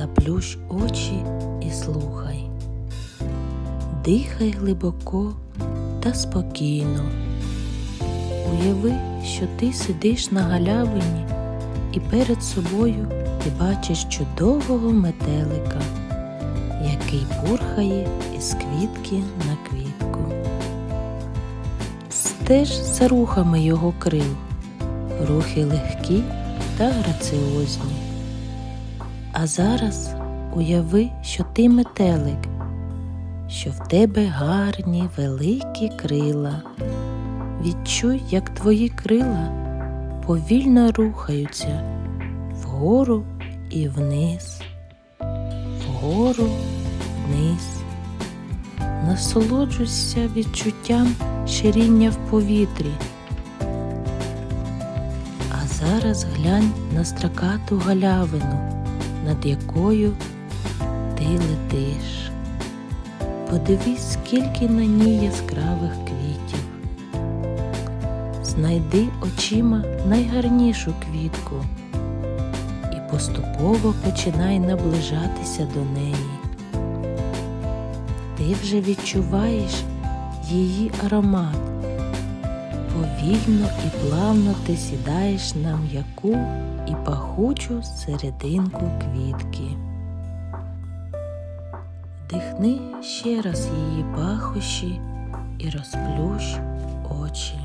Заплющ очі і слухай. Дихай глибоко та спокійно. Уяви, що ти сидиш на галявині і перед собою ти бачиш чудового метелика, який пурхає із квітки на квітку. Стеж за рухами його крил, рухи легкі та граціозні. А зараз уяви, що ти метелик, що в тебе гарні великі крила. Відчуй, як твої крила повільно рухаються вгору і вниз, вгору, вниз. Насолоджуйся відчуттям ширіння в повітрі. А зараз глянь на стракату галявину, над якою ти летиш. Подивись, скільки на ній яскравих квітів. Знайди очима найгарнішу квітку і поступово починай наближатися до неї. Ти вже відчуваєш її аромат. Повільно і плавно ти сідаєш на м'яку і пахучу серединку квітки. Вдихни ще раз її пахощі і розплющ очі.